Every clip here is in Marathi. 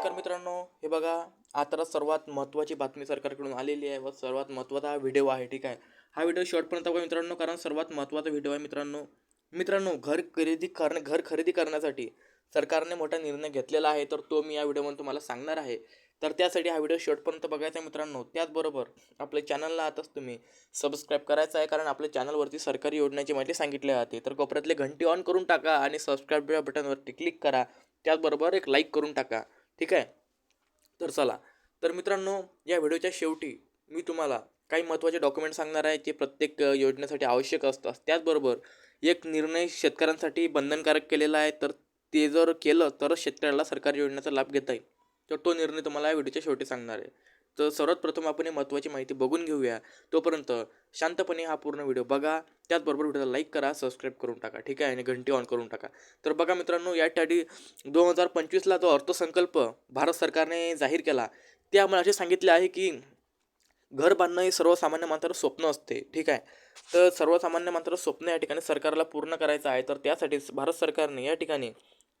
नमस्कार मित्रांनो हे बघा आता सर्वात महत्त्वाची बातमी सरकारकडून आलेली आहे व सर्वात महत्त्वाचा हा व्हिडिओ आहे ठीक आहे? हा व्हिडिओ शॉर्टपर्यंत बघा मित्रांनो कारण सर्वात महत्त्वाचा व्हिडिओ आहे मित्रांनो. मित्रांनो घर खरेदी करणे घर खरेदी करण्यासाठी सरकारने मोठा निर्णय घेतलेला आहे तर तो मी या व्हिडिओमध्ये तुम्हाला सांगणार आहे. तर त्यासाठी हा व्हिडिओ शेवटपर्यंत बघायचा आहे मित्रांनो. त्याचबरोबर आपल्या चॅनलला आताच तुम्ही सबस्क्राईब करायचं आहे कारण आपल्या चॅनलवरती सरकारी योजनेची माहिती सांगितली जाते तर कोपऱ्यातले घंटी ऑन करून टाका आणि सबस्क्राईब बटनवरती क्लिक करा. त्याचबरोबर एक लाईक करून टाका. ठीक आहे? तर चला. तर मित्रांनो या व्हिडिओच्या शेवटी मी तुम्हाला काही महत्त्वाचे डॉक्युमेंट सांगणार आहे जे प्रत्येक योजनेसाठी आवश्यक असतात. त्याचबरोबर एक निर्णय शेतकऱ्यांसाठी बंधनकारक केलेला आहे. तर ते जर केलं तरच शेतकऱ्याला सरकारी योजनेचा लाभ घेता येईल. तर तो निर्णय तुम्हाला या व्हिडिओच्या शेवटी सांगणार आहे. तर सर्वात प्रथम आपण हे महत्त्वाची माहिती बघून घेऊया. तोपर्यंत शांतपणे हा पूर्ण व्हिडिओ बघा. त्याचबरोबर व्हिडिओला लाईक करा सबस्क्राईब करून टाका ठीक आहे? आणि घंटी ऑन करून टाका. तर बघा मित्रांनो यासाठी दोन हजार पंचवीसला जो अर्थसंकल्प भारत सरकारने जाहीर केला ते आम्हाला असे सांगितले आहे की घर बांधणं हे सर्वसामान्य माणसाचं स्वप्न असते ठीक आहे? तर सर्वसामान्य माणसाचं स्वप्न या ठिकाणी सरकारला पूर्ण करायचं आहे. तर त्यासाठी भारत सरकारने या ठिकाणी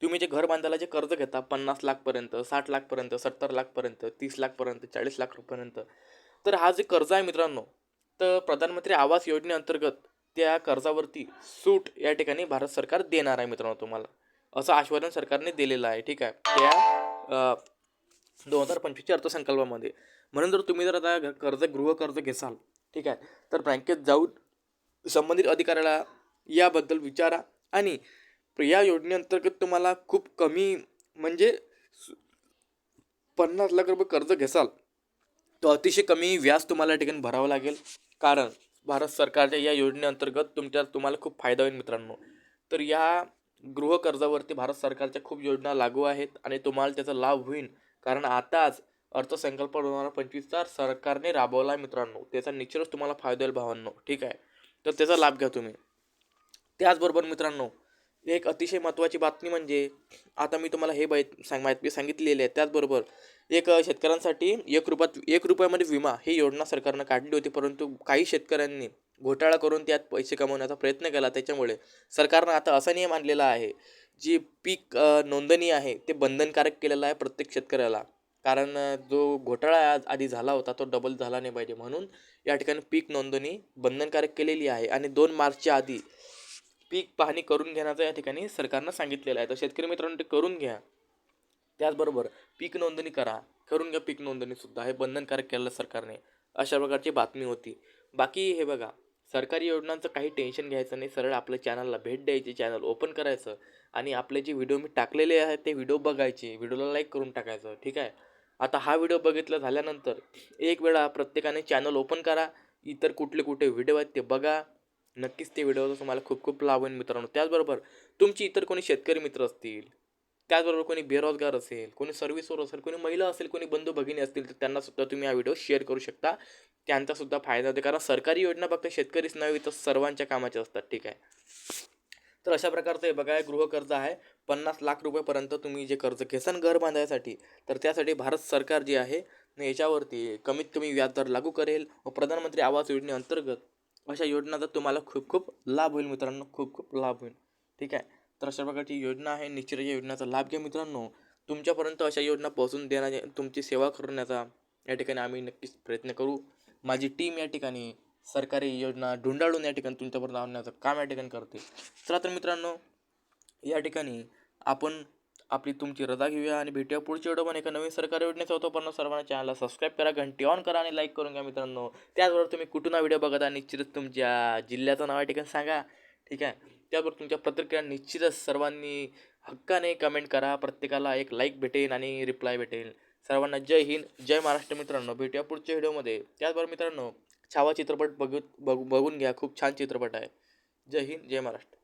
तुम्ही जे घर बांधायला जे कर्ज घेता पन्नास लाखपर्यंत साठ लाखपर्यंत सत्तर लाखपर्यंत तीस लाखपर्यंत चाळीस लाखपर्यंत तर हा जे कर्ज आहे मित्रांनो तर प्रधानमंत्री आवास योजनेअंतर्गत त्या कर्जावरती सूट या ठिकाणी भारत सरकार देणार आहे मित्रांनो तुम्हाला. असं आश्वासन सरकारने दिलेलं आहे ठीक आहे. त्या दोन हजार पंचवीसच्या अर्थसंकल्पामध्ये. म्हणून जर तुम्ही जर आता घ- कर्ज गृहकर्ज घेसाल ठीक आहे तर बँकेत जाऊन संबंधित अधिकाऱ्याला याबद्दल विचारा आणि या योजनेअंतर्गत तुम्हाला खूप कमी म्हणजे पन्नास लाख रुपये कर्ज घेसाल तो अतिशय कमी व्याज तुम्हाला या ठिकाणी भरावं लागेल. कारण भारत सरकारच्या या योजनेअंतर्गत तुमच्या तुम्हाला खूप फायदा होईल मित्रांनो. तर या गृहकर्जावरती भारत सरकारच्या खूप योजना लागू आहेत आणि तुम्हाला त्याचा लाभ होईल. कारण आताच अर्थसंकल्प दोन हजार पंचवीसचा सरकारने राबवला आहे मित्रांनो. त्याचा निश्चितच तुम्हाला फायदा होईल भावांनो. ठीक आहे? तर त्याचा लाभ घ्या तुम्ही. त्याचबरोबर मित्रांनो एक अतिशय महत्त्वाची बातमी म्हणजे आता मी तुम्हाला हे बै सांग माहिती सांगितलेली आहे त्याचबरोबर एक शेतकऱ्यांसाठी एक रुपयात एक रुपयामध्ये विमा ही योजना सरकारनं काढली होती परंतु काही शेतकऱ्यांनी घोटाळा करून त्यात पैसे कमवण्याचा प्रयत्न केला. त्याच्यामुळे सरकारनं आता असा नियम आणलेला आहे जी पीक नोंदणी आहे ते बंधनकारक केलेलं आहे प्रत्येक शेतकऱ्याला. कारण जो घोटाळा आज- आधी झाला होता तो डबल झाला नाही पाहिजे. म्हणून या ठिकाणी पीक नोंदणी बंधनकारक केलेली आहे. आणि दोन मार्चच्या आधी पीक पाहणी करून घेण्याचं या ठिकाणी सरकारनं सांगितलेलं आहे. तर शेतकरी मित्रांनो ते करून घ्या. त्याचबरोबर पीक नोंदणी करा. करून घ्या पीक नोंदणीसुद्धा हे बंधनकारक केलं सरकारने अशा प्रकारची बातमी होती. बाकी हे बघा सरकारी योजनांचं काही टेन्शन घ्यायचं नाही. सरळ आपल्या चॅनलला भेट द्यायची चॅनल ओपन करायचं आणि आपले जे व्हिडिओ मी टाकलेले आहेत ते व्हिडिओ बघायचे. व्हिडिओला लाईक करून टाकायचं. ठीक आहे? आता हा व्हिडिओ बघितला झाल्यानंतर एक वेळा प्रत्येकाने चॅनल ओपन करा. इतर कुठले कुठे व्हिडिओ आहेत ते बघा. नक्कीच ते व्हिडिओचा तुम्हाला खूप खूप लाभ होईल मित्रांनो. त्याचबरोबर तुमची इतर कोणी शेतकरी मित्र असतील त्याचबरोबर कोणी बेरोजगार असेल कोणी सर्व्हिसवर असेल कोणी महिला असेल कोणी बंधू भगिनी असतील तर त्यांना सुद्धा तुम्ही हा व्हिडिओ शेअर करू शकता. त्यांचा सुद्धा फायदा होते. कारण सरकारी योजना फक्त शेतकरीच नव्हे तर सर्वांच्या कामाच्या असतात. ठीक आहे? तर अशा प्रकारचं हे बघा गृहकर्ज आहे. पन्नास लाख रुपयेपर्यंत तुम्ही जे कर्ज घेसान घर बांधायसाठी तर त्यासाठी भारत सरकार जे आहे याच्यावरती कमीत कमी व्याजदर लागू करेल. व प्रधानमंत्री आवास योजनेअंतर्गत अशा योजनाचा तुम्हाला खूप खूप लाभ होईल मित्रांनो. खूप खूप लाभ होईल. ठीक आहे? तर अशा प्रकारची योजना आहे. निश्चित या योजनेचा लाभ घ्या मित्रांनो. तुमच्यापर्यंत अशा योजना पोहोचून देण्या तुमची सेवा करण्याचा या ठिकाणी आम्ही नक्कीच प्रयत्न करू. माझी टीम या ठिकाणी सरकारी योजना ढुंडाळून या ठिकाणी तुमच्यापर्यंत आणण्याचं काम या ठिकाणी करते. चला तर मित्रांनो या ठिकाणी आपण आपली तुमची रजा घेऊया आणि भेटूया पुढच्या व्हिडिओमध्ये. एका नवीन सरकारी योजनेचा होतो पण सर्वांना चॅनलला सबस्क्राईब करा घंटी ऑन करा आणि लाईक करून घ्या मित्रांनो. त्याचबरोबर तुम्ही कुठून हा व्हिडिओ बघता निश्चितच तुमच्या जिल्ह्याचं नाव आहे ठिकाण सांगा. ठीक आहे? त्याबरोबर तुमच्या प्रतिक्रिया निश्चितच सर्वांनी हक्काने कमेंट करा. प्रत्येकाला एक लाईक भेटेल आणि रिप्लाय भेटेल. सर्वांना जय हिंद जय महाराष्ट्र मित्रांनो. भेटूया पुढच्या व्हिडिओमध्ये. त्याचबरोबर मित्रांनो छावा चित्रपट बघू बघू बघून घ्या. खूप छान चित्रपट आहे. जय हिंद जय महाराष्ट्र.